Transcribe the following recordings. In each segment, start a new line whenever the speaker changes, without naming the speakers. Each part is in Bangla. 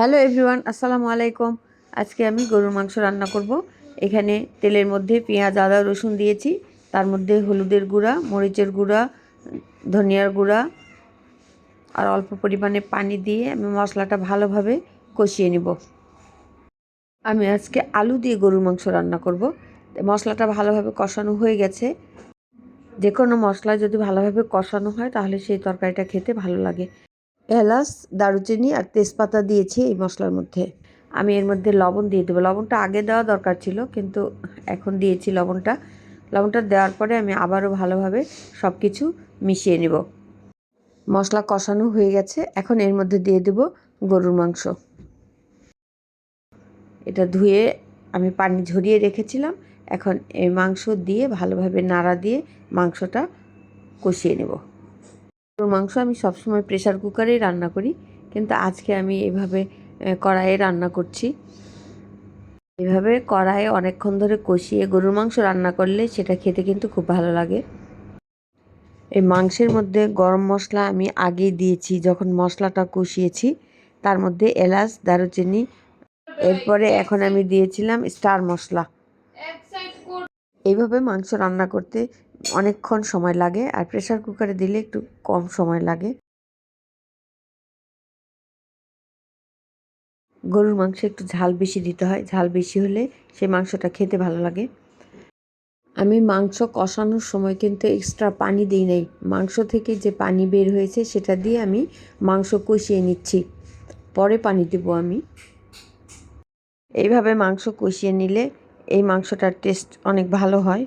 হ্যালো এভরিওয়ান, আসসালামু আলাইকুম। আজকে আমি গরুর মাংস রান্না করব। এখানে তেলের মধ্যে পেঁয়াজ, আদা, রসুন দিয়েছি। তার মধ্যে হলুদের গুঁড়া, মরিচের গুঁড়া, ধনিয়ার গুঁড়া আর অল্প পরিমাণে পানি দিয়ে আমি মশলাটা ভালোভাবে কষিয়ে নেব। আমি আজকে আলু দিয়ে গরুর মাংস রান্না করব। মশলাটা ভালোভাবে কষানো হয়ে গেছে। যে কোনো মশলা যদি ভালোভাবে কষানো হয়, তাহলে সেই তরকারিটা খেতে ভালো লাগে। এলাচ, দারুচিনি আর তেজপাতা দিয়েছি এই মশলার মধ্যে। আমি এর মধ্যে লবণ দিয়ে দেবো। লবণটা আগে দেওয়া দরকার ছিল, কিন্তু এখন দিয়েছি লবণটা। লবণটা দেওয়ার পরে আমি আবারও ভালোভাবে সব কিছু মিশিয়ে নেব। মশলা কষানো হয়ে গেছে। এখন এর মধ্যে দিয়ে দেব গরুর মাংস। এটা ধুয়ে আমি পানি ঝরিয়ে রেখেছিলাম। এখন এই মাংস দিয়ে ভালোভাবে নাড়া দিয়ে মাংসটা কষিয়ে নেব। মাংস আমি সবসময় প্রেশার কুকারেই রান্না করি। কিন্তু আজকে আমি এভাবে কড়াইয়ে রান্না করছি। এভাবে কড়াইয়ে অনেকক্ষণ ধরে কষিয়ে গরুর মাংস রান্না করলে সেটা খেতে কিন্তু খুব ভালো লাগে। এই মাংসের মধ্যে গরম মশলা আমি আগেই দিয়েছি, যখন মশলাটা কষিয়েছি, তার মধ্যে এলাচ, দারুচিনি, এরপরে এখন আমি দিয়েছিলাম স্টার মশলা। এইভাবে মাংস রান্না করতে অনেকক্ষণ সময় লাগে আর প্রেশার কুকারে দিলে একটু কম সময় লাগে। গরুর মাংসে একটু ঝাল বেশি দিতে হয়। ঝাল বেশি হলে সেই মাংসটা খেতে ভালো লাগে। আমি মাংস কষানোর সময় কিন্তু এক্সট্রা পানি দিই নাই। মাংস থেকে যে পানি বের হয়েছে সেটা দিয়ে আমি মাংস কষিয়ে নিচ্ছি। পরে পানি দেবো আমি। এইভাবে মাংস কষিয়ে নিলে এই মাংসটার টেস্ট অনেক ভালো হয়।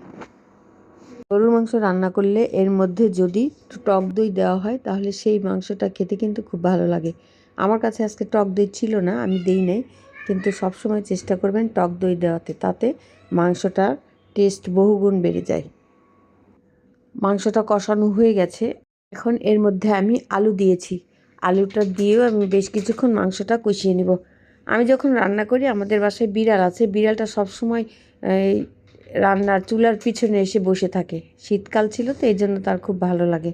গরুর মাংস রান্না করলে এর মধ্যে যদি টক দই দেওয়া হয়, তাহলে সেই মাংসটা খেতে কিন্তু খুব ভালো লাগে। আমার কাছে আজকে টক দই ছিল না, আমি দিই নাই। কিন্তু সবসময় চেষ্টা করবেন টক দই দেওয়াতে, তাতে মাংসটার টেস্ট বহুগুণ বেড়ে যায়। মাংসটা কষানো হয়ে গেছে। এখন এর মধ্যে আমি আলু দিয়েছি। আলুটা দিয়েও আমি বেশ কিছুক্ষণ মাংসটা কষিয়ে নেব। আমি যখন রান্না করি, আমাদের বাসায় বিড়াল আছে, বিড়ালটা সবসময় রান্নার চুলার পিছনে এসে বসে থাকে। শীতকাল ছিল তো, এই জন্য তার খুব ভালো লাগে।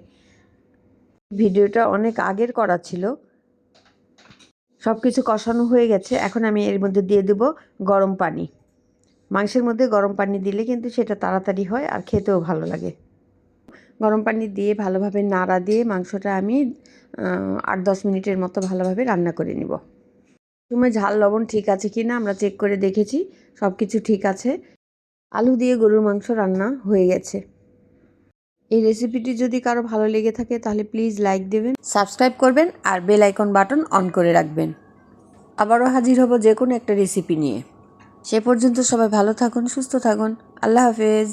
ভিডিওটা অনেক আগের করা ছিল। সব কিছু কষানো হয়ে গেছে। এখন আমি এর মধ্যে দিয়ে দেবো গরম পানি। মাংসের মধ্যে গরম পানি দিলে কিন্তু সেটা তাড়াতাড়ি হয় আর খেতেও ভালো লাগে। গরম পানি দিয়ে ভালোভাবে নাড়া দিয়ে মাংসটা আমি আট দশ মিনিটের মতো ভালোভাবে রান্না করে নিব। সময় ঝাল, লবণ ঠিক আছে কি না আমরা চেক করে দেখেছি সব কিছু ঠিক আছে। আলু দিয়ে গরুর মাংস রান্না হয়ে গেছে। এই রেসিপিটি যদি কারও ভালো লেগে থাকে তাহলে প্লিজ লাইক দেবেন সাবস্ক্রাইব করবেন আর বেল আইকন বাটন অন করে রাখবেন। আবারও হাজির হব যে কোনো একটা রেসিপি নিয়ে। সে পর্যন্ত সবাই ভালো থাকুন, সুস্থ থাকুন। আল্লাহ হাফেজ।